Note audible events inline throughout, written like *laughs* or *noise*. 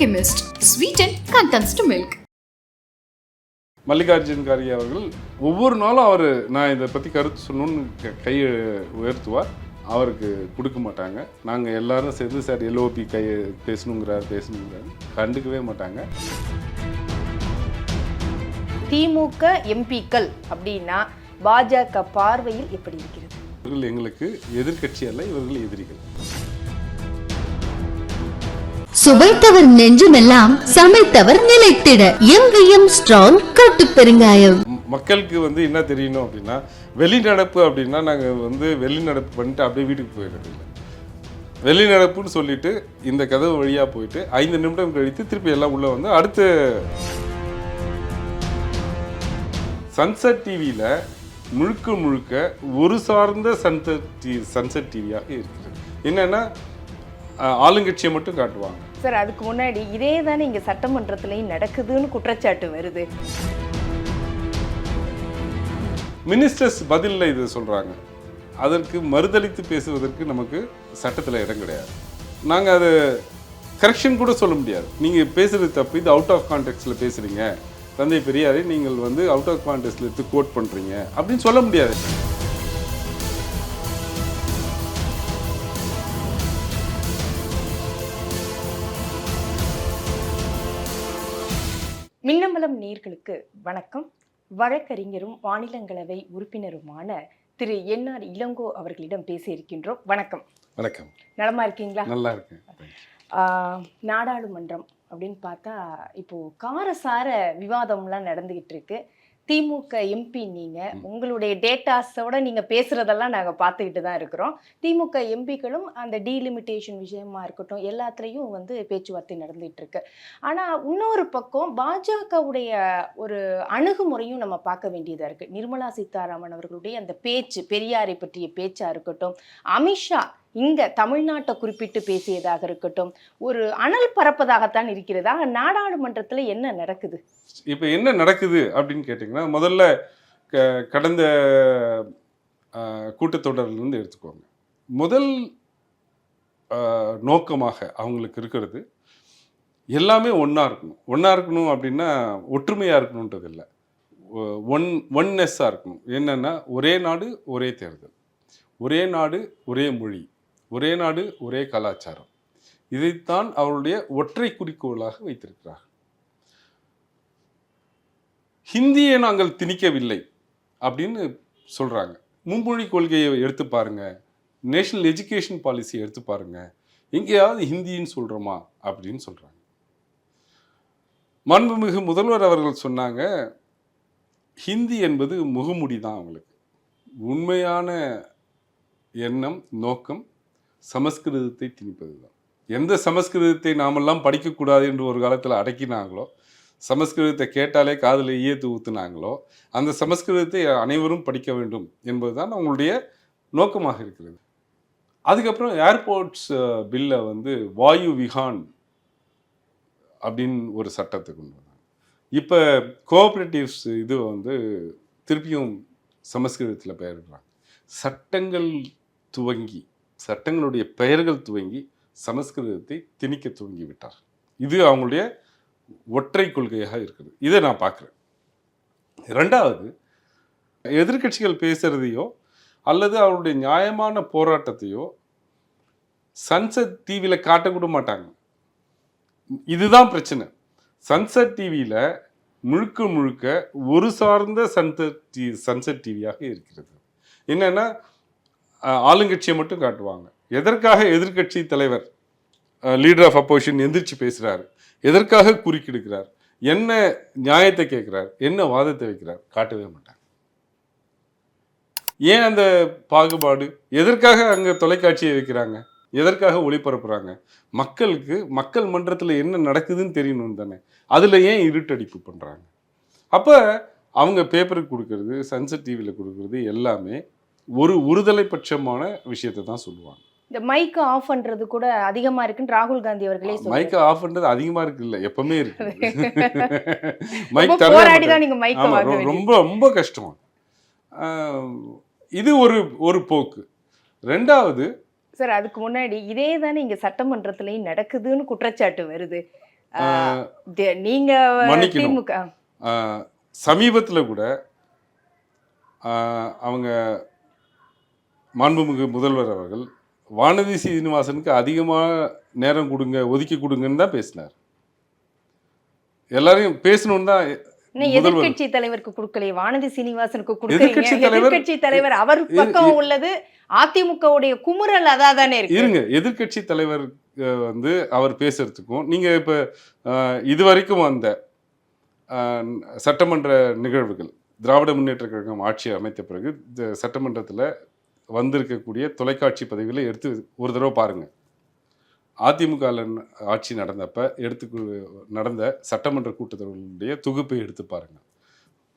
Alchemist. Sweeten contents to milk. Mallikarjun Kharge அவர்கள் ஒவ்வொரு நாளும் அவர் நான் இதை பற்றி கருத்து சொல்லணும்னு க- கையை உயர்த்துவார். அவருக்கு கொடுக்க மாட்டாங்க. நாங்கள் எல்லாரும் சேர்ந்து சார் எல்ஓபி கை பேசணுங்கிறார் பேசணுங்கிறார். கண்டுக்கவே மாட்டாங்க. திமுக எம்பிக்கள் அப்படின்னா பாஜக பார்வையில் எப்படி இருக்கிறது? இவர்கள் எங்களுக்கு எதிர்க்கட்சி அல்ல இவர்கள் எதிரிகள். சுவைத்தவர் நெஞ்சுமெல்லாம் சமைத்தவர் நிலைத்திட. எங்கேயும் ஸ்ட்ராங் கட்டு பெருங்காயம். மக்களுக்கு வந்து என்ன தெரியணும் அப்படின்னா வெளிநடப்பு அப்படின்னா நாங்கள் வந்து வெளிநடப்பு பண்ணிட்டு அப்படியே வீட்டுக்கு போயிடுறது வெளிநடப்புன்னு சொல்லிட்டு இந்த கதவு வழியாக போயிட்டு ஐந்து நிமிடம் கழித்து திருப்பி எல்லாம் உள்ளே வந்து அடுத்து சன்செட் டிவியில் முழுக்க முழுக்க ஒரு சார்ந்த சன்செட் டி சன்செட் டிவியாக இருக்குது என்னென்னா ஆளுங்கட்சியை மட்டும் காட்டுவாங்க. சார் அதுக்கு முன்னாடி இதே தானே இங்கே சட்டமன்றத்திலையும் நடக்குதுன்னு குற்றச்சாட்டு வருது. மினிஸ்டர்ஸ் பதிலில் இது சொல்கிறாங்க அதற்கு மறுதளித்து பேசுவதற்கு நமக்கு சட்டத்தில் இடம் கிடையாது. நாங்கள் அது கரெக்ஷன் கூட சொல்ல முடியாது. நீங்கள் பேசுகிறது தப்பு. இது அவுட் ஆஃப் கான்டெக்ட்ஸில் பேசுகிறீங்க தந்தை பெரியாரை நீங்கள் வந்து அவுட் ஆஃப் கான்டெக்ட்ஸில் எடுத்து கோட் பண்ணுறீங்க அப்படின்னு சொல்ல முடியாது. நேர்களுக்கு வணக்கம். வழக்கறிஞரும் மாநிலங்களவை உறுப்பினருமான திரு. என்ஆர் இளங்கோ அவர்களிடம் பேசியிருக்கின்றோம். வணக்கம். வணக்கம். நலமா இருக்கீங்களா? நல்லா இருக்கேன். நாடாளுமன்றம் அப்படின்னு பார்த்தா இப்போ காரசார விவாதம்லாம் நடந்துகிட்டு இருக்கு. திமுக எம்பி நீங்க உங்களுடைய டேட்டாஸோட நீங்க பேசுறதெல்லாம் நாங்க பார்த்துக்கிட்டு தான் இருக்கிறோம். திமுக எம்பிக்களும் அந்த டீலிமிட்டேஷன் விஷயமா இருக்கட்டும் எல்லாத்துலேயும் வந்து பேச்சுவார்த்தை நடந்துகிட்டு இருக்கு. ஆனா இன்னொரு பக்கம் பாஜகவுடைய ஒரு அணுகுமுறையும் நம்ம பார்க்க வேண்டியதா இருக்கு. நிர்மலா சீதாராமன் அவர்களுடைய அந்த பேச்சு பெரியாரை பற்றிய பேச்சா இருக்கட்டும் அமித்ஷா இங்கே தமிழ்நாட்டை குறிப்பிட்டு பேசியதாக இருக்கட்டும் ஒரு அனல் பரப்பதாகத்தான் இருக்கிறது. ஆக நாடாளுமன்றத்தில் என்ன நடக்குது? இப்போ என்ன நடக்குது அப்படின்னு கேட்டிங்கன்னா முதல்ல க கடந்த கூட்டத்தொடர்லேருந்து எடுத்துக்கோங்க. முதல் நோக்கமாக அவங்களுக்கு இருக்கிறது எல்லாமே ஒன்றா இருக்கணும். ஒன்றா இருக்கணும் அப்படின்னா ஒற்றுமையாக இருக்கணுன்றது இல்லை. ஒன் ஒன்னெஸ்ஸாக இருக்கணும். என்னென்னா ஒரே நாடு ஒரே தேர்தல். ஒரே நாடு ஒரே மொழி. ஒரே நாடு ஒரே கலாச்சாரம். இதைத்தான் அவருடைய ஒற்றை குறிக்கோளாக வைத்திருக்கிறார் ஹிந்தியை நாங்கள் திணிக்கவில்லை அப்படின்னு சொல்கிறாங்க மும்மொழி கொள்கையை எடுத்து பாருங்க. நேஷனல் எஜுகேஷன் பாலிசியை எடுத்து பாருங்க. எங்கேயாவது ஹிந்தின்னு சொல்கிறோமா அப்படின்னு சொல்கிறாங்க மாண்புமிகு முதல்வர் அவர்கள் சொன்னாங்க ஹிந்தி என்பது முகமுடி தான் அவங்களுக்கு. உண்மையான எண்ணம் நோக்கம் சமஸ்கிருதத்தை திணிப்பது தான் எந்த சமஸ்கிருதத்தை நாமெல்லாம் படிக்கக்கூடாது என்று ஒரு காலத்தில் அடக்கினாங்களோ சமஸ்கிருதத்தை கேட்டாலே காதில் ஈயத்து ஊத்துனாங்களோ அந்த சமஸ்கிருதத்தை அனைவரும் படிக்க வேண்டும் என்பதுதான் அவங்களுடைய நோக்கமாக இருக்கிறது. அதுக்கப்புறம் ஏர்போர்ட்ஸ் பில்லை வந்து வாயு விஹான் அப்படின்னு ஒரு சட்டத்தை கொண்டு வந்தாங்க. இப்போ கோஆப்ரேட்டிவ்ஸ் இது வந்து திருப்பியும் சமஸ்கிருதத்தில் பெயரிடுறாங்க. சட்டங்கள் துவங்கி சட்டங்களுடைய பெயர்கள் துவங்கி சமஸ்கிருதத்தை திணிக்க துவங்கி விட்டார் இது அவங்களுடைய ஒற்றை கொள்கையாக இருக்குது. இதை நான் பார்க்குறேன். ரெண்டாவது எதிர்க்கட்சிகள் பேசுறதையோ அல்லது அவருடைய நியாயமான போராட்டத்தையோ சன்செட் டிவியில் காட்டக்கூட மாட்டாங்க. இதுதான் பிரச்சனை. சன்செட் டிவியில் முழுக்க முழுக்க ஒரு சார்ந்த சன்செட் டி சன்செட் டிவியாக இருக்கிறது. என்னென்னா ஆளுங்கட்சியை மட்டும் காட்டுவாங்க. எதற்காக எதிர்க்கட்சி தலைவர் லீடர் ஆஃப் அப்போசிஷன் எந்திரிச்சு பேசுகிறாரு எதற்காக குறுக்கிடுக்கிறார் என்ன நியாயத்தை கேட்குறார்? என்ன வாதத்தை வைக்கிறார்? காட்டவே மாட்டாங்க ஏன் அந்த பாகுபாடு? எதற்காக அங்கே தொலைக்காட்சியை வைக்கிறாங்க? எதற்காக ஒளிபரப்புறாங்க? மக்களுக்கு மக்கள் மன்றத்தில் என்ன நடக்குதுன்னு தெரியணும் தானே. அதில் ஏன் இருட்டடிப்பு பண்ணுறாங்க அப்போ அவங்க பேப்பருக்கு கொடுக்கறது சன்செட் டிவியில் கொடுக்கறது எல்லாமே ஒரு ஒருதலை பட்சமான விஷயத்தை தான் சொல்லுவாங்க. இந்த மைக்கை ஆஃப் பண்றது கூட அதிகமா இருக்குன்னு ராகுல் காந்தி அவர்களே சொல்றாரு. மைக் ஆஃப் பண்றது அதிகமா இருக்கு இல்ல எப்பவுமே இருக்கு. *laughs* மைக் போராடி தான் நீங்க மைக்கை வாங்க ரொ- வேண்டியது. ரொம்ப ரொம்ப கஷ்டம். இது ஒரு ஒரு போக்கு. ரெண்டாவது சார் அதுக்கு முன்னாடி இதே தானே இங்க சட்டமன்றத்திலையும் நடக்குதுன்னு குற்றச்சாட்டு வருது. நீங்க. திமுக. சமீபத்தில் கூட அவங்க மாண்புமிகு முதல்வர் அவர்கள் வானதி சீனிவாசனுக்கு அதிகமாக நேரம் கொடுங்க ஒதுக்கி கொடுங்கன்னு தான் பேசினார். எல்லாரையும் பேசணும்னு தான் எதிர்க்கட்சி தலைவருக்கு கொடுக்கலையே வானதி சீனிவாசனுக்கு தலைவர் அவர் பக்கம் உள்ளது அதிமுகவுடைய குமுறல் அதா தானே இருக்கு. இருங்க எதிர்க்கட்சி தலைவர் வந்து அவர் பேசுறதுக்கும் நீங்க இப்ப இதுவரைக்கும் வந்த சட்டமன்ற நிகழ்வுகள் திராவிட முன்னேற்ற கழகம் ஆட்சி அமைத்த பிறகு சட்டமன்றத்தில் வந்திருக்கக்கூடிய தொலைக்காட்சி பதிவுகளை எடுத்து ஒரு தடவை பாருங்க. அதிமுக ஆட்சி நடந்தப்ப எடுத்து நடந்த சட்டமன்ற கூட்டத்தொடர்களுடைய தொகுப்பை எடுத்து பாருங்க.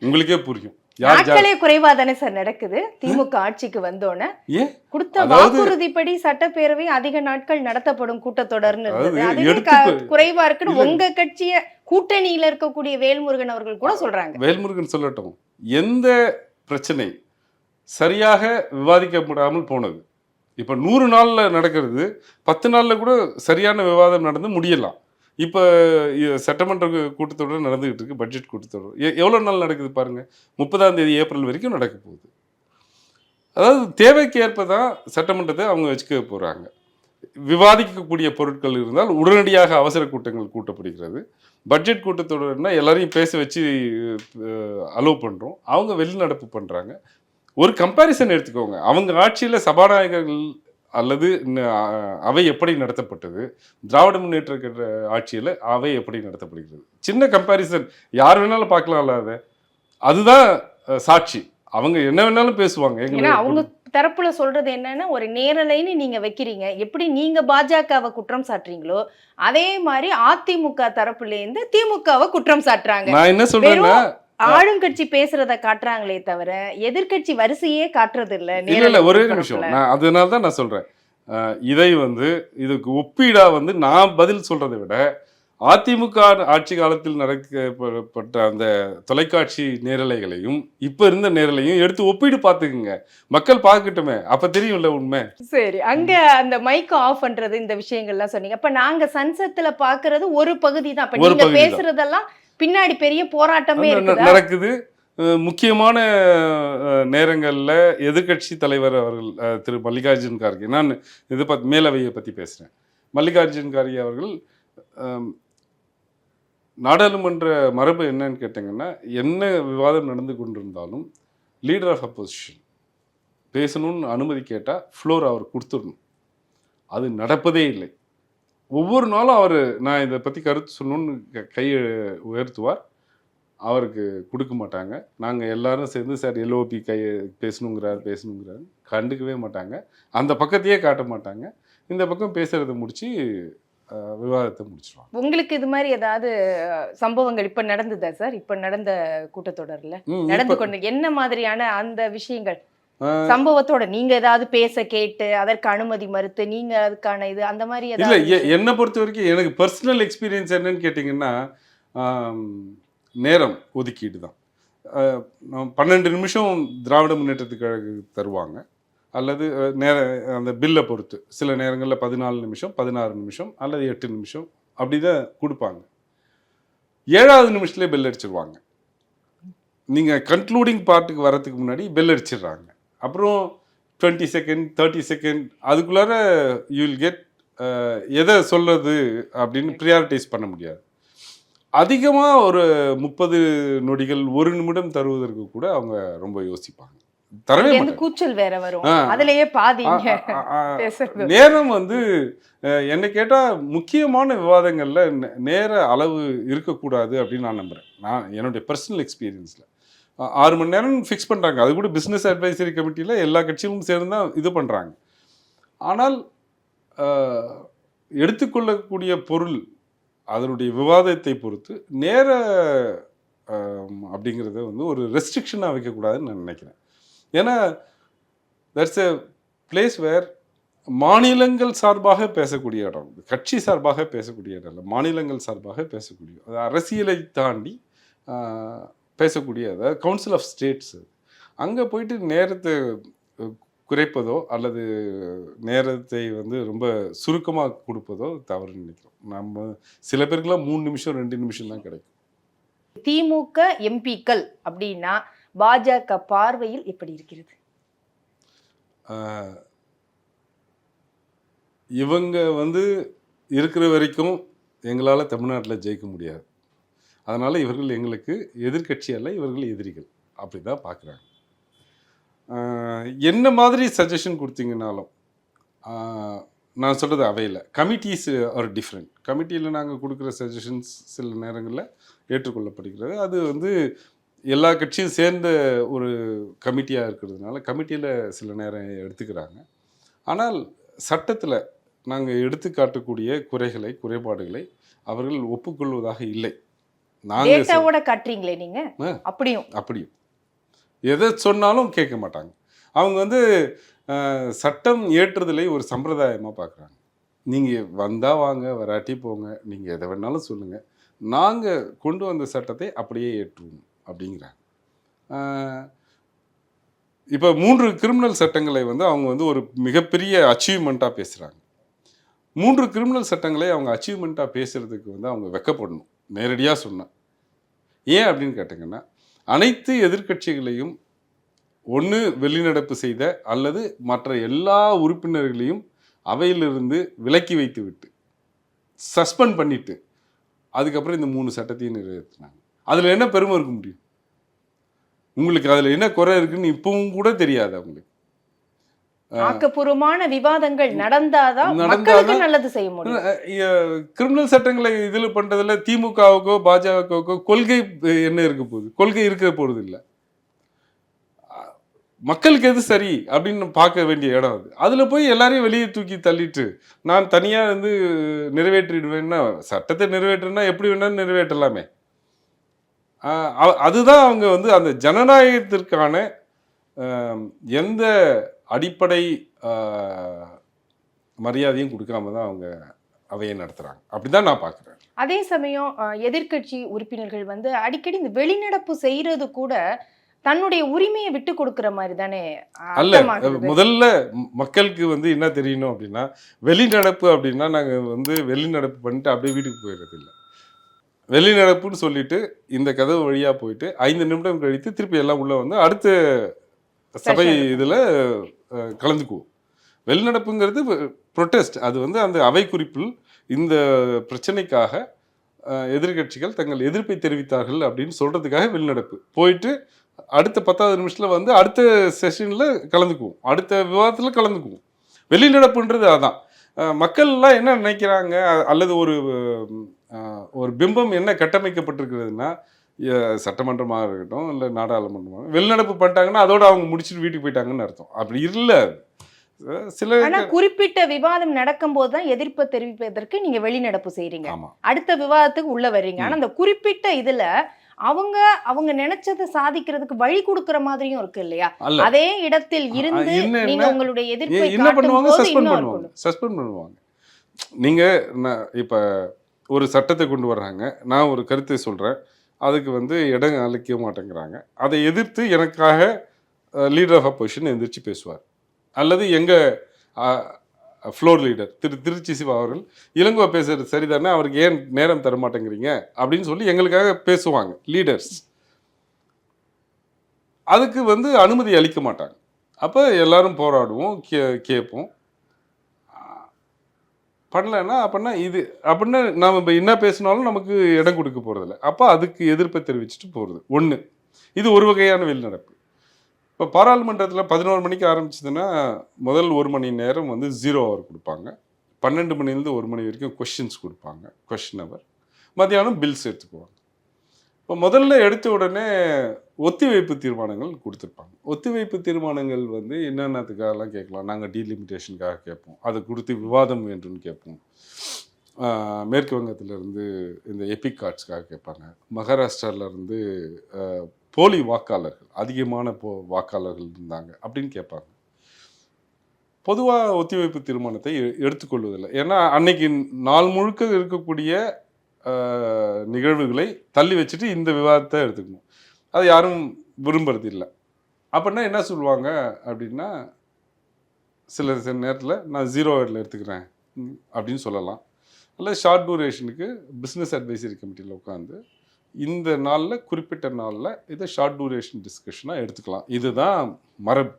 உங்களுக்கே புரியும். நாட்களே குறைவா தானே சார் நடக்குது. திமுக ஆட்சிக்கு வந்தோடனே கொடுத்த வாக்குறுதிப்படி சட்டப்பேரவை அதிக நாட்கள் நடத்தப்படும் கூட்டத்தொடர்னு குறைவா இருக்குன்னு. உங்க கட்சிய கூட்டணியில இருக்கக்கூடிய வேல்முருகன் அவர்கள் கூட சொல்றாங்க. வேல்முருகன் சொல்லட்டும். எந்த பிரச்சனை சரியாக விவாதிக்கப்படாமல் போனது. இப்போ நூறு நாளில் நடக்கிறது பத்து நாளில் கூட சரியான விவாதம் நடந்து முடியலாம். இப்போ சட்டமன்ற கூட்டத்தொடர் நடந்துகிட்டு இருக்கு பட்ஜெட் கூட்டத்தொடர். எவ்வளோ நாள் நடக்குது பாருங்கள் முப்பதாம் தேதி ஏப்ரல் வரைக்கும் நடக்க போகுது. அதாவது தேவைக்கு ஏற்ப தான் சட்டமன்றத்தை அவங்க வச்சுக்க போகிறாங்க விவாதிக்கக்கூடிய பொருட்கள் இருந்தால் உடனடியாக அவசர கூட்டங்கள் கூட்டப்படுகிறது. பட்ஜெட் கூட்டத்தொடர்னா எல்லாரையும் பேச வச்சு அலோவ் பண்ணுறோம் அவங்க வெளிநடப்பு பண்ணுறாங்க ஒரு கம்பேரிசன் எடுத்துக்கோங்க. அவங்க ஆட்சியில் சபாநாயகர்கள் அல்லது அவை எப்படி நடத்தப்பட்டது? திராவிட முன்னேற்ற ஆட்சியில் அவை எப்படி நடத்தப்படுகிறது? சின்ன கம்பேரிசன் யார் வேணாலும் பார்க்கலாம்ல அதை. அதுதான் சாட்சி. அவங்க என்ன வேணாலும் பேசுவாங்க. அவங்க தரப்புல சொல்றது என்னன்னா ஒரு நேரலைன்னு நீங்க வைக்கிறீங்க. எப்படி நீங்க பாஜகவை குற்றம் சாட்டுறீங்களோ அதே மாதிரி அதிமுக தரப்புல இருந்து திமுகவை குற்றம் சாட்டுறாங்க. நான் என்ன சொல்றேன்னா ஆளுங்கட்சி பேசுறத காட்டுறாங்களே தவிர எதிர்க்கட்சி வரிசையே காட்டுறது இல்ல இல்ல இல்ல ஒரே. நிமிஷம். நான் அதனால தான் நான் சொல்றேன். இதை வந்து இதுக்கு ஒப்பீடா வந்து நான் பதில் சொல்றதை விட அதிமுக ஆட்சி காலத்தில் நடக்கப்பட்ட அந்த தொலைக்காட்சி நேரலைகளையும் இப்ப இருந்த நேரலையும் எடுத்து ஒப்பீடு பார்த்துக்குங்க. மக்கள் பார்க்கட்டுமே. அப்ப தெரியும்ல உண்மை. சரி அங்க அந்த மைக் ஆஃப் பண்றது இந்த விஷயங்கள்லாம் சொன்னீங்க. அப்ப நாங்க சன்செட்ல பாக்குறது ஒரு பகுதி தான். பேசுறதெல்லாம் பின்னாடி பெரிய போராட்டமே நடக்குது. முக்கியமான நேரங்கள்ல எதிர்க்கட்சி தலைவர் அவர்கள் திரு மல்லிகார்ஜுன் கார்கே நான் இதை பத்தி மேலவையை பத்தி பேசுறேன். மல்லிகார்ஜுன் கார்கே அவர்கள் நாடாளுமன்ற மரபு என்னன்னு கேட்டிங்கன்னா என்ன விவாதம் நடந்து கொண்டிருந்தாலும் லீடர் ஆஃப் அப்போசிஷன் பேசணும்னு அனுமதி கேட்டால் ஃப்ளோர் அவர் கொடுத்துடணும். அது நடப்பதே இல்லை. ஒவ்வொரு நாளும் அவர் நான் இதை பற்றி கருத்து சொல்லணும்னு க- கையை உயர்த்துவார். அவருக்கு கொடுக்க மாட்டாங்க. நாங்கள் எல்லாரும் சேர்ந்து சார் எல்ஓபி கை பேசணுங்கிறார் பேசணுங்கிறார் கண்டுக்கவே மாட்டாங்க. அந்த பக்கத்தையே காட்ட மாட்டாங்க. இந்த பக்கம் பேசுகிறத முடித்து விவாதத்தை முடிச்சிருவாங்க. உங்களுக்கு இது மாதிரி ஏதாவது சம்பவங்கள் இப்ப நடந்ததா சார்? இப்ப நடந்த கூட்டத்தொடர்ல? நடந்து கொண்டு என்ன மாதிரியான அந்த விஷயங்கள்? சம்பவத்தோட நீங்க ஏதாவது பேச கேட்டு அதற்கு அனுமதி மறுத்து நீங்க அதுக்கான இது அந்த மாதிரி இல்லை என்னை பொறுத்த வரைக்கும் எனக்கு பர்சனல் எக்ஸ்பீரியன்ஸ் என்னன்னு கேட்டிங்கன்னா நேரம் ஒதுக்கீடு தான். பன்னெண்டு நிமிஷம் திராவிட முன்னேற்றத்துக்கு தருவாங்க. அல்லது நேர அந்த பில்லை பொறுத்து. சில நேரங்களில் பதினாலு நிமிஷம் பதினாறு நிமிஷம் அல்லது எட்டு நிமிஷம் அப்படி தான் கொடுப்பாங்க. ஏழாவது நிமிஷத்துலேயே பெல் அடிச்சிருவாங்க. நீங்கள் கன்க்ளூடிங் பார்ட்டுக்கு வரதுக்கு முன்னாடி பெல் அடிச்சிடுறாங்க. அப்புறம் டுவெண்ட்டி செகண்ட் தேர்ட்டி செகண்ட் அதுக்குள்ளார யூ வில் கெட் எதை சொல்றது அப்படின்னு ப்ரியாரிட்டைஸ் பண்ண முடியாது. அதிகமாக ஒரு முப்பது நொடிகள் ஒரு நிமிடம் தருவதற்கு கூட அவங்க ரொம்ப யோசிப்பாங்க. தரவே கூச்சல் வேற வரும். அதுலயே பேசுறது. நேரம் வந்து என்னை கேட்டால் முக்கியமான விவாதங்களில் நேர அளவு இருக்கக்கூடாது அப்படின்னு நான் நம்புகிறேன் நான் என்னுடைய பர்சனல் எக்ஸ்பீரியன்ஸில் ஆறு மணி நேரம் ஃபிக்ஸ் பண்ணுறாங்க அது கூட பிஸ்னஸ் அட்வைசரி கமிட்டியில் எல்லா கட்சிகளும் சேர்ந்து தான் இது பண்ணுறாங்க ஆனால் எடுத்துக்கொள்ளக்கூடிய பொருள் அதனுடைய விவாதத்தை பொறுத்து நேர அப்படிங்கிறத வந்து ஒரு ரெஸ்ட்ரிக்ஷனாக வைக்கக்கூடாதுன்னு நான் நினைக்கிறேன். ஏன்னா தட்ஸ் எ பிளேஸ் வேர் மாநிலங்கள் சார்பாக பேசக்கூடிய இடம் கட்சி சார்பாக பேசக்கூடிய இடம் இல்லை மாநிலங்கள் சார்பாக பேசக்கூடிய அது அரசியலை தாண்டி பேசக்கூடிய அதாவது கவுன்சில் ஆஃப் ஸ்டேட்ஸ் அங்கே போயிட்டு நேரத்தை குறைப்பதோ அல்லது நேரத்தை வந்து ரொம்ப சுருக்கமாக கொடுப்பதோ தவறுன்னு நினைக்கிறோம். நம்ம சில பேருக்குலாம் மூணு நிமிஷம் ரெண்டு நிமிஷம் தான் கிடைக்கும். திமுக எம்பிக்கள் அப்படின்னா பாஜக பார்வையில் எப்படி இருக்கிறது? இவங்க வந்து இருக்கிற வரைக்கும் எங்களால் தமிழ்நாட்டில் ஜெயிக்க முடியாது. அதனால் இவர்கள் எங்களுக்கு எதிர்க்கட்சி அல்ல இவர்கள் எதிரிகள். அப்படி தான் பார்க்குறாங்க என்ன மாதிரி சஜஷன் கொடுத்தீங்கனாலும் நான் சொல்கிறது அவையில். கமிட்டிஸ் ஆர் டிஃப்ரெண்ட் கமிட்டியில் நாங்கள் கொடுக்குற சஜஷன்ஸ் சில நேரங்களில் ஏற்றுக்கொள்ளப்படுகிறது. அது வந்து எல்லா கட்சியும் சேர்ந்த ஒரு கமிட்டியாக இருக்கிறதுனால கமிட்டியில் சில நேரம் எடுத்துக்கிறாங்க. ஆனால் சட்டத்தில் நாங்கள் எடுத்து காட்டக்கூடிய குறைகளை குறைபாடுகளை அவர்கள் ஒப்புக்கொள்வதாக இல்லை. டேட்டாவோட காட்டுறீங்களே நீங்க. அப்படியும். அப்படியும். எதை சொன்னாலும் கேட்க மாட்டாங்க. அவங்க வந்து சட்டம் ஏற்றுதலை ஒரு சம்பிரதாயமாக பார்க்குறாங்க நீங்கள் வந்தால் வாங்க வராட்டி போங்க நீங்கள் எதை வேணாலும் சொல்லுங்கள் நாங்கள் கொண்டு வந்த சட்டத்தை அப்படியே ஏற்றுவோம் அப்படிங்கிறாங்க. இப்போ மூன்று கிரிமினல் சட்டங்களை வந்து அவங்க வந்து ஒரு மிகப்பெரிய அச்சீவ்மெண்ட்டாக பேசுகிறாங்க மூன்று கிரிமினல் சட்டங்களை அவங்க அச்சீவ்மெண்ட்டாக பேசுகிறதுக்கு வந்து அவங்க வெக்கப்படணும். நேரடியாக சொன்னேன். ஏன் அப்படின்னு கேட்டிங்கன்னா அனைத்து எதிர்க்கட்சிகளையும் ஒன்று வெளிநடப்பு செய்த அல்லது மற்ற எல்லா உறுப்பினர்களையும் அவையிலிருந்து விலக்கி வைத்து விட்டு சஸ்பெண்ட் பண்ணிட்டு அதுக்கப்புறம் இந்த மூணு சட்டத்தையும் நிறைவேற்றினாங்க. அதில் என்ன பெருமை இருக்க முடியும்? உங்களுக்கு அதில் என்ன குறை இருக்குன்னு இப்பவும் கூட தெரியாது அவங்களுக்கு. ஆக்கப்பூர்வமான விவாதங்கள் நடந்தாதான் மக்களுக்கு நல்லது செய்ய முடியும். கிரிமினல் சட்டங்களை இதில் பண்ணுறதுல திமுகவுக்கோ பாஜகவுக்கோ கொள்கை என்ன இருக்க போகுது? கொள்கை இருக்க போகிறது இல்லை மக்களுக்கு எது சரி அப்படின்னு பார்க்க வேண்டிய இடம் அது. அதில் போய் எல்லாரையும் வெளியே தூக்கி தள்ளிட்டு நான் தனியாக வந்து நிறைவேற்றிடுவேன்னா சட்டத்தை நிறைவேற்றுனா எப்படி வேணாலும் நிறைவேற்றலாமே. அதுதான் அவங்க வந்து அந்த ஜனநாயகத்திற்கான எந்த அடிப்படை மரியாதையும் கொடுக்காம தான் அவங்க அவையை நடத்துகிறாங்க அப்படி தான் நான் பார்க்குறேன். அதே சமயம் அஹ், எதிர்க்கட்சி உறுப்பினர்கள் வந்து அடிக்கடி இந்த வெளிநடப்பு செய்யறது கூட தன்னுடைய உரிமையை விட்டு கொடுக்கிற மாதிரி தானே அல்ல. முதல்ல மக்களுக்கு வந்து என்ன தெரியணும் அப்படின்னா வெளிநடப்பு அப்படின்னா நாங்கள் வந்து வெளிநடப்பு பண்ணிட்டு அப்படியே வீட்டுக்கு போயிடுறது இல்லை. வெளிநடப்புன்னு சொல்லிட்டு இந்த கதவு வழியாக போயிட்டு ஐந்து நிமிடம் கழித்து திருப்பி எல்லாம் உள்ளே வந்து அடுத்த சபை. இதில் கலந்துக்குவோம். வெளிநடப்புங்கிறது ப்ரொட்டஸ்ட் அது வந்து அந்த அவை குறிப்பில் இந்த பிரச்சனைக்காக அஹ், எதிர்க்கட்சிகள் தங்கள் எதிர்ப்பை தெரிவித்தார்கள் அப்படின்னு சொல்றதுக்காக வெளிநடப்பு. போயிட்டு அடுத்த பத்தாவது நிமிஷத்தில் வந்து அடுத்த செஷனில் கலந்துக்குவோம். அடுத்த விவாதத்தில் கலந்துக்குவோம். வெளிநடப்புன்றது அதான். மக்கள்லாம் என்ன நினைக்கிறாங்க? அல்லது ஒரு ஒரு பிம்பம் என்ன கட்டமைக்கப்பட்டிருக்கிறதுனா சட்டமன்றமாக இருக்கட்டும் இல்லை நாடாளுமன்றமாக வெளிநடப்பு பண்ணிட்டாங்கன்னா அதோட அவங்க முடிச்சுட்டு வீட்டுக்கு போயிட்டாங்கன்னு அர்த்தம். அப்படி இல்லை. சில ஆனா குறிப்பிட்ட விவாதம் நடக்கும் போதுதான் எதிர்ப்பை தெரிவிப்பதற்கு நீங்க வெளிநடப்பு செய்றீங்க. அடுத்த விவாதத்துக்கு உள்ள வர்றீங்க. ஆனா அந்த குறிப்பிட்ட இதுல அவங்க அவங்க நினைச்சதை சாதிக்கிறதுக்கு வழி கொடுக்கிற மாதிரியும் இருக்கு இல்லையா? அதே இடத்தில் இருந்து நீங்க உங்களுடைய எதிர்ப்பை என்ன பண்ணுவாங்க? சஸ்பெண்ட் பண்ணுவாங்க. சஸ்பெண்ட் பண்ணுவாங்க. நீங்க இப்ப ஒரு சட்டத்தை கொண்டு வர்றாங்க. நான் ஒரு கருத்தை சொல்றேன். அதுக்கு வந்து இடம் அளிக்க மாட்டேங்கிறாங்க. அதை எதிர்த்து எனக்காக லீடர் ஆஃப் அப்போசிஷன் எந்திரிச்சு பேசுவார். அல்லது எங்கள் ஃப்ளோர் லீடர் திரு திருச்சி சிவா அவர்கள் இளங்கோ பேசுறது சரிதானே? அவருக்கு ஏன் நேரம் தர மாட்டேங்கிறீங்க? அப்படின்னு சொல்லி எங்களுக்காக பேசுவாங்க லீடர்ஸ் அதுக்கு வந்து அனுமதி அளிக்க மாட்டாங்க. அப்போ எல்லாரும் போராடுவோம் கே கேட்போம். பண்ணலைன்னா அப்படின்னா இது அப்படின்னா நாம் இப்போ என்ன பேசினாலும் நமக்கு இடம் கொடுக்க போகிறதில்ல அப்போ அதுக்கு எதிர்ப்பை தெரிவிச்சுட்டு போகிறது ஒன்று இது ஒரு வகையான வெளிநடப்பு. இப்போ பாராளுமன்றத்தில் பதினோரு மணிக்கு ஆரம்பிச்சதுன்னா முதல் ஒரு மணி நேரம் வந்து ஜீரோ ஹவர் கொடுப்பாங்க. பன்னெண்டு மணிலேருந்து ஒரு மணி வரைக்கும் கொஷின்ஸ் கொடுப்பாங்க. கொஷின் ஹவர் மத்தியானம் பில்ஸ் எடுத்துக்குவாங்க. இப்போ முதல்ல எடுத்த உடனே ஒத்திவைப்பு தீர்மானங்கள் கொடுத்துருப்பாங்க. ஒத்திவைப்பு தீர்மானங்கள் வந்து என்னென்னத்துக்காகலாம் கேட்கலாம். நாங்கள் டீலிமிட்டேஷனுக்காக கேட்போம். அது கொடுத்து விவாதம் வேண்டும்னு கேட்போம். மேற்கு வங்கத்திலேருந்து இந்த எபிக் கார்ட்ஸ்க்காக கேட்பாங்க. மகாராஷ்டிராவிலேருந்து போலி வாக்காளர்கள் அதிகமான போ வாக்காளர்கள் இருந்தாங்க அப்படின்னு கேட்பாங்க. பொதுவாக ஒத்திவைப்பு தீர்மானத்தை எ- எடுத்துக்கொள்வதில்லை. ஏன்னா அன்னைக்கு நாள் முழுக்க இருக்கக்கூடிய நிகழ்வுகளை தள்ளி வச்சுட்டு இந்த விவாதத்தை எடுத்துக்கணும். அது யாரும் விரும்புறது இல்லை அப்படின்னா என்ன சொல்லுவாங்க அப்படின்னா சில சில நேரத்தில் நான் ஜீரோ ஹவரில் எடுத்துக்கிறேன் அப்படின்னு சொல்லலாம். இல்லை ஷார்ட் டூரேஷனுக்கு பிஸ்னஸ் அட்வைசரி கமிட்டியில் உட்காந்து இந்த நாளில் குறிப்பிட்ட நாளில் இதை ஷார்ட் டூரேஷன் டிஸ்கஷனாக எடுத்துக்கலாம். இதுதான் மரபு.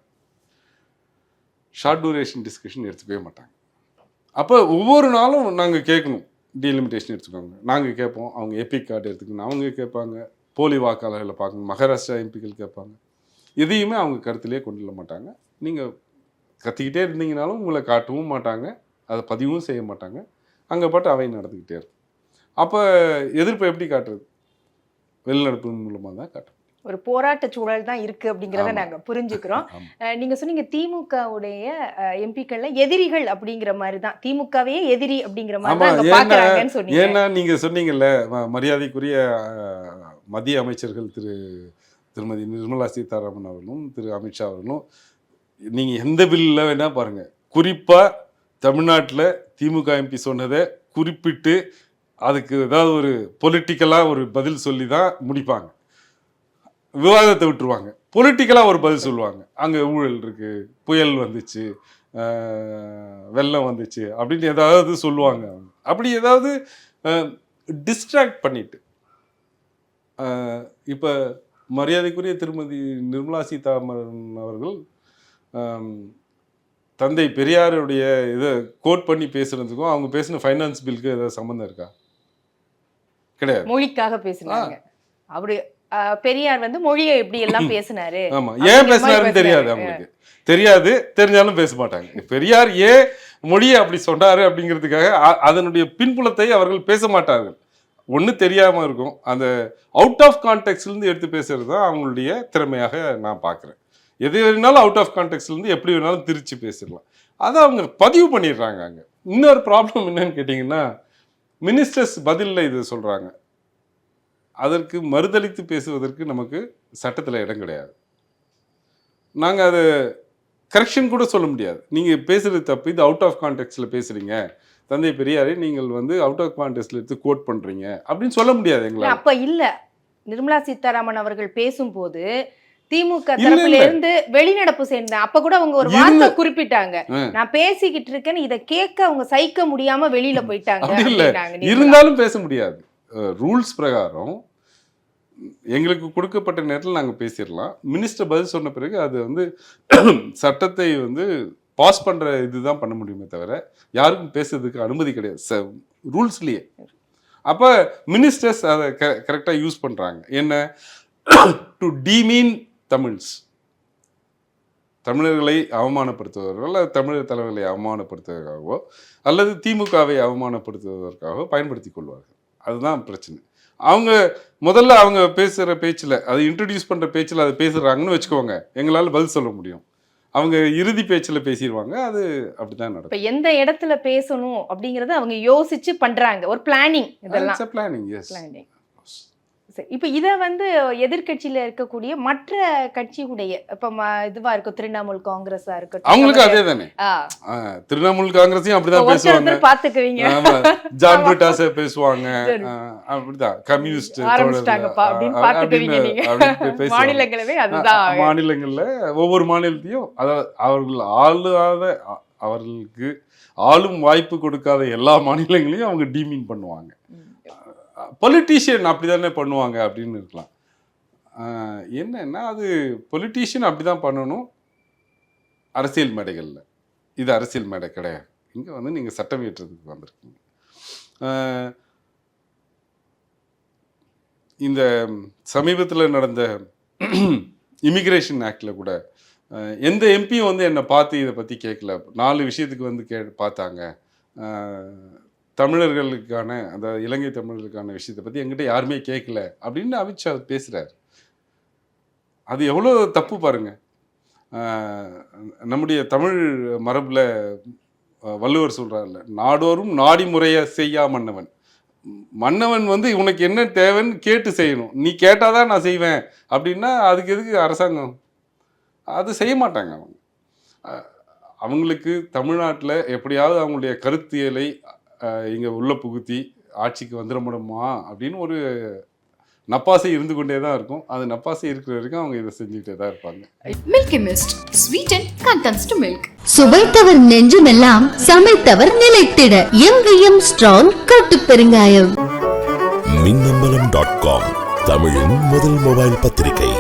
ஷார்ட் டூரேஷன் டிஸ்கஷன் எடுத்துக்கவே மாட்டாங்க. அப்போ ஒவ்வொரு நாளும் நாங்கள் கேட்கணும். டீலிமிட்டேஷன் எடுத்துக்கோங்க. நாங்கள் கேட்போம். அவங்க எபிக் கார்டு எடுத்துக்கணும். அவங்க கேட்பாங்க. போலி வாக்காளர்களை பார்க்கணும் மகாராஷ்டிரா எம்பிக்கள் கேட்பாங்க. எதையுமே அவங்க கருத்திலே கொண்டு வர மாட்டாங்க. நீங்கள் கத்திக்கிட்டே இருந்தீங்கனாலும் உங்களை காட்டவும் மாட்டாங்க. அதை பதிவும் செய்ய மாட்டாங்க. அங்கே பாட்டு அவை நடந்துக்கிட்டே இருக்கும். அப்போ எதிர்ப்பை எப்படி காட்டுறது? வெளிநடப்பு மூலமாக தான் காட்டுறது. ஒரு போராட்ட சூழல் தான் இருக்கு அப்படிங்கறத ஆமா. நாங்க புரிஞ்சுக்கிறோம். ஆமா. அஹ் நீங்க சொன்னீங்க திமுகவுடைய எம்பிக்கள்ல எதிரிகள் அப்படிங்கிற மாதிரி தான் திமுகவே எதிரி அப்படிங்கிற மாதிரி தான் சொன்னீங்க. ஏன்னா நீங்க சொன்னீங்கல்ல மரியாதைக்குரிய மத்திய அமைச்சர்கள் திரு திருமதி நிர்மலா சீதாராமன் அவர்களும் திரு அமித்ஷா அவர்களும் நீங்க எந்த பில்லில் வேணா பாருங்க. குறிப்பா தமிழ்நாட்டில் திமுக எம்பி சொன்னதை குறிப்பிட்டு அதுக்கு ஏதாவது ஒரு பொலிட்டிக்கலாக ஒரு பதில் சொல்லி தான் முடிப்பாங்க. விவாதத்தை விட்டுருவாங்க. பொலிட்டிக்கலாக ஒரு பதில் சொல்லுவாங்க. அங்கே ஊழல் இருக்கு புயல் வந்துச்சு வெள்ளம் வந்துச்சு அப்படின்னு ஏதாவது சொல்லுவாங்க அப்படி ஏதாவது டிஸ்ட்ராக்ட் பண்ணிட்டு இப்போ மரியாதைக்குரிய திருமதி நிர்மலா சீதாராமன் அவர்கள் தந்தை பெரியாருடைய இதை கோட் பண்ணி பேசுறதுக்கும் அவங்க பேசின ஃபைனான்ஸ் பில்க்கு ஏதாவது சம்மந்தம் இருக்கா? கிடையாது. மொழிக்காக பேசினாங்க. அப்படி பெரியார் வந்து மொழியை எப்படி எல்லாம் பேசினாரு? *laughs* ஆமா. ஏன் பேசினாருன்னு தெரியாது. அவங்களுக்கு. தெரியாது தெரிஞ்சாலும் பேச மாட்டாங்க. பெரியார் ஏன் மொழியை அப்படி சொன்னாரு அப்படிங்கிறதுக்காக அதனுடைய பின்புலத்தை அவர்கள் பேச மாட்டார்கள். ஒண்ணு தெரியாம இருக்கும். அந்த அவுட் ஆஃப் இருந்து எடுத்து பேசுறது தான் அவங்களுடைய திறமையாக நான் பார்க்குறேன் எது வேணாலும் அவுட் ஆஃப் இருந்து எப்படி வேணாலும் திரிச்சு பேசிடலாம். அதை அவங்க பதிவு பண்ணிடுறாங்க அங்க. இன்னொரு ப்ராப்ளம் என்னன்னு கேட்டிங்கன்னா மினிஸ்டர்ஸ் பதிலில் இது சொல்றாங்க. அதற்கு மறுதளித்து பேசுவதற்கு நமக்கு சட்டத்தில் இடம் கிடையாது. நாங்கள் அதை கரெக்ஷன் கூட சொல்ல முடியாது. நீங்கள் பேசுறது தப்பு. இது அவுட் ஆஃப் கான்டெக்ட்ல பேசுறீங்க. தந்தை பெரியாரை நீங்கள் வந்து அவுட் ஆஃப் கான்டெக்ட்ல எடுத்து கோட் பண்றீங்க. அப்படின்னு சொல்ல முடியாது எங்களால். அப்ப இல்ல. நிர்மலா சீதாராமன் அவர்கள் பேசும்போது திமுக தரப்புல. இருந்து வெளிநடப்பு சேர்ந்தேன் அப்ப கூட அவங்க ஒரு வார்த்தை குறிப்பிட்டாங்க. நான் பேசிக்கிட்டு இருக்கேன்னு இதை கேட்க அவங்க சகிக்க முடியாம வெளியில போயிட்டாங்க. இருந்தாலும் பேச முடியாது. ரூல்ஸ் பிரகாரம் எங்களுக்கு கொடுக்கப்பட்ட நேரத்தில் நாங்கள் பேசிடலாம். மினிஸ்டர் பதில் சொன்ன பிறகு அது வந்து *clears throat* சட்டத்தை வந்து பாஸ் பண்ணுற இதுதான் பண்ண முடியுமே தவிர யாருக்கும் பேசுறதுக்கு அனுமதி கிடையாது. ரூல்ஸ்லேயே. அப்போ மினிஸ்டர்ஸ் அதை கரெக்டாக யூஸ் பண்ணுறாங்க என்ன? *clears throat* To demean Tamils. தமிழர்களை அவமானப்படுத்துவதற்கோ அல்லது தமிழர் தலைவர்களை அவமானப்படுத்துவதற்காகவோ அல்லது திமுகவை அவமானப்படுத்துவதற்காகவோ பயன்படுத்தி கொள்வார்கள். அதுதான் பிரச்சனை. அவங்க முதல்ல அவங்க பேசுகிற பேச்சில் அதை இன்ட்ரடியூஸ் பண்ணுற பேச்சில் அதை பேசுகிறாங்கன்னு வச்சுக்கோங்க. எங்களால் பதில் சொல்ல முடியும். அவங்க இறுதி பேச்சில் பேசிடுவாங்க அது அப்படிதான் நடக்கும். இப்ப எந்த இடத்துல பேசணும் அப்படிங்கறத அவங்க யோசிச்சு பண்றாங்க. ஒரு பிளானிங் இதெல்லாம். பிளானிங் எஸ் பிளானிங் சரி இப்போ இதை வந்து எதிர்க்கட்சியில இருக்கக்கூடிய மற்ற கட்சியுடைய இப்ப இதுவா இருக்கும் திரிணாமுல் காங்கிரஸா இருக்கட்டும் அவங்களுக்கு அதே தானே? திரிணாமுல் காங்கிரஸையும் அப்படிதான் பேசுவாங்க. பாத்துக்குவீங்க. ஜான் பிரிட்டாஸ பேசுவாங்க. அப்படிதான் கம்யூனிஸ்ட் *laughs* மாநிலங்களவை அதுதான். மாநிலங்கள்ல ஒவ்வொரு மாநிலத்தையும் அதாவது அவர்கள் ஆளுகாத அ- அவர்களுக்கு ஆளும் வாய்ப்பு கொடுக்காத எல்லா மாநிலங்களையும் அவங்க டீமீன் பண்ணுவாங்க. பொலிட்டீஷியன் அப்படி தானே பண்ணுவாங்க அப்படின்னு இருக்கலாம். என்னன்னா அது பொலிட்டீஷியன் அப்படிதான் பண்ணணும் அரசியல் மேடைகளில். இது அரசியல் மேடை கிடையாது. இங்கே வந்து நீங்கள் சட்டம் இயற்றதுக்கு வந்திருக்கீங்க இந்த சமீபத்தில் நடந்த இமிக்ரேஷன் ஆக்டில் கூட எந்த எம்பியும் வந்து என்னை பார்த்து இதை பற்றி கேட்கல. நாலு விஷயத்துக்கு வந்து கே பார்த்தாங்க. தமிழர்களுக்கான அந்த இலங்கை தமிழர்களுக்கான விஷயத்தை பற்றி எங்கிட்ட யாருமே கேட்கல அப்படின்னு அமித்ஷா பேசுகிறார் அது எவ்வளோ தப்பு பாருங்க. நம்முடைய தமிழ் மரபில் வள்ளுவர் சொல்கிறார்ல நாடோறும் நாடி முறையை செய்யா மன்னவன். மன்னவன் வந்து உனக்கு என்ன தேவைன்னு கேட்டு செய்யணும். நீ கேட்டால் தான் நான் செய்வேன். அப்படின்னா அதுக்கு எதுக்கு அரசாங்கம்? அது செய்ய மாட்டாங்க அவங்க. அவங்களுக்கு தமிழ்நாட்டில் எப்படியாவது அவங்களுடைய கருத்தியலை இங்கே உள்ள புகுத்தி ஆட்சிக்கு வந்துட முடியுமா அப்படின்னு ஒரு நப்பாசை இருந்து கொண்டே தான் இருக்கும் அது நப்பாசை இருக்கிற வரைக்கும் அவங்க இதை செஞ்சுக்கிட்டே தான் இருப்பாங்க Milky Mist. Sweeten contents to milk. சுவைத்தவர் நெஞ்சுமெல்லாம் சமைத்தவர் நிலைத்திட எங்கேயும் ஸ்ட்ராங் கட்டு பெருங்காயம் மின்னம்பலம் டாட் காம் தமிழின் முதல் மொபைல் பத்திரிகை